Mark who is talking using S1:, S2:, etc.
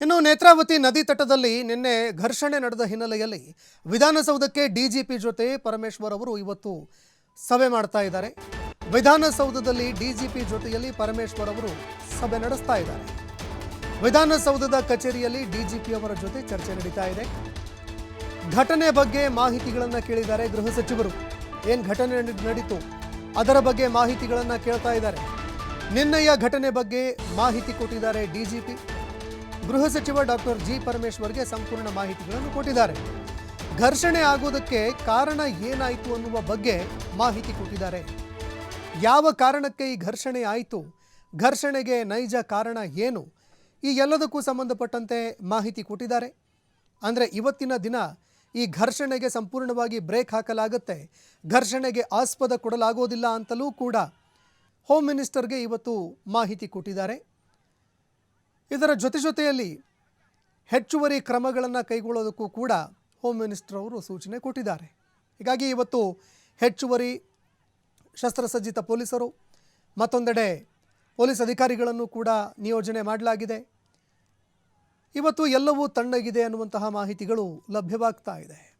S1: ಇನ್ನು ನೇತ್ರಾವತಿ ನದಿ ತಟದಲ್ಲಿ ನಿನ್ನೆ ಘರ್ಷಣೆ ನಡೆದ ಹಿನ್ನೆಲೆಯಲ್ಲಿ ವಿಧಾನಸೌಧಕ್ಕೆ ಡಿಜಿಪಿ ಜೊತೆ ಪರಮೇಶ್ವರ್ ಅವರು ಇವತ್ತು ಸಭೆ ಮಾಡ್ತಾ ಇದ್ದಾರೆ. ವಿಧಾನಸೌಧದಲ್ಲಿ ಡಿಜಿಪಿ ಜೊತೆಯಲ್ಲಿ ಪರಮೇಶ್ವರ್ ಅವರು ಸಭೆ ನಡೆಸ್ತಾ ಇದ್ದಾರೆ. ವಿಧಾನಸೌಧದ ಕಚೇರಿಯಲ್ಲಿ ಡಿಜಿಪಿ ಅವರ ಜೊತೆ ಚರ್ಚೆ ನಡೀತಾ ಇದೆ. ಘಟನೆ ಬಗ್ಗೆ ಮಾಹಿತಿಗಳನ್ನು ಕೇಳಿದ್ದಾರೆ ಗೃಹ ಸಚಿವರು. ಏನು ಘಟನೆ ನಡೆ- ನಡೀತು? ಅದರ ಬಗ್ಗೆ ಮಾಹಿತಿಗಳನ್ನು ಕೇಳ್ತಾ ಇದ್ದಾರೆ. ನಿನ್ನೆಯ ಘಟನೆ ಬಗ್ಗೆ ಮಾಹಿತಿ ಕೊಟ್ಟಿದ್ದಾರೆ ಡಿಜಿಪಿ ಗೃಹ ಸಚಿವ ಡಾಕ್ಟರ್ ಜಿ ಪರಮೇಶ್ವರ್ಗೆ ಸಂಪೂರ್ಣ ಮಾಹಿತಿಗಳನ್ನು ಕೊಟ್ಟಿದ್ದಾರೆ. ಘರ್ಷಣೆ ಆಗೋದಕ್ಕೆ ಕಾರಣ ಏನಾಯಿತು ಅನ್ನುವ ಬಗ್ಗೆ ಮಾಹಿತಿ ಕೊಟ್ಟಿದ್ದಾರೆ. ಯಾವ ಕಾರಣಕ್ಕೆ ಈ ಘರ್ಷಣೆ ಆಯಿತು? ಘರ್ಷಣೆಗೆ ನೈಜ ಕಾರಣ ಏನು? ಈ ಎಲ್ಲದಕ್ಕೂ ಸಂಬಂಧಪಟ್ಟಂತೆ ಮಾಹಿತಿ ಕೊಟ್ಟಿದ್ದಾರೆ. ಅಂದರೆ ಇವತ್ತಿನ ದಿನ ಈ ಘರ್ಷಣೆಗೆ ಸಂಪೂರ್ಣವಾಗಿ ಬ್ರೇಕ್ ಹಾಕಲಾಗುತ್ತೆ. ಘರ್ಷಣೆಗೆ ಆಸ್ಪದ ಕೊಡಲಾಗೋದಿಲ್ಲ ಅಂತಲೂ ಕೂಡ ಹೋಮ್ ಮಿನಿಸ್ಟರ್ಗೆ ಇವತ್ತು ಮಾಹಿತಿ ಕೊಟ್ಟಿದ್ದಾರೆ. ಇದರ ಜೊತೆ ಜೊತೆಯಲ್ಲಿ ಹೆಚ್ಚುವರಿ ಕ್ರಮಗಳನ್ನು ಕೈಗೊಳ್ಳೋದಕ್ಕೂ ಕೂಡ ಹೋಮ್ ಮಿನಿಸ್ಟರ್ ಅವರು ಸೂಚನೆ ಕೊಟ್ಟಿದ್ದಾರೆ. ಹೀಗಾಗಿ ಇವತ್ತು ಹೆಚ್ಚುವರಿ ಶಸ್ತ್ರಸಜ್ಜಿತ ಪೊಲೀಸರು, ಮತ್ತೊಂದೆಡೆ ಪೊಲೀಸ್ ಅಧಿಕಾರಿಗಳನ್ನು ಕೂಡ ನಿಯೋಜನೆ ಮಾಡಲಾಗಿದೆ. ಇವತ್ತು ಎಲ್ಲವೂ ತಣ್ಣಗಿದೆ ಅನ್ನುವಂತಹ ಮಾಹಿತಿಗಳು ಲಭ್ಯವಾಗ್ತಾ ಇದೆ.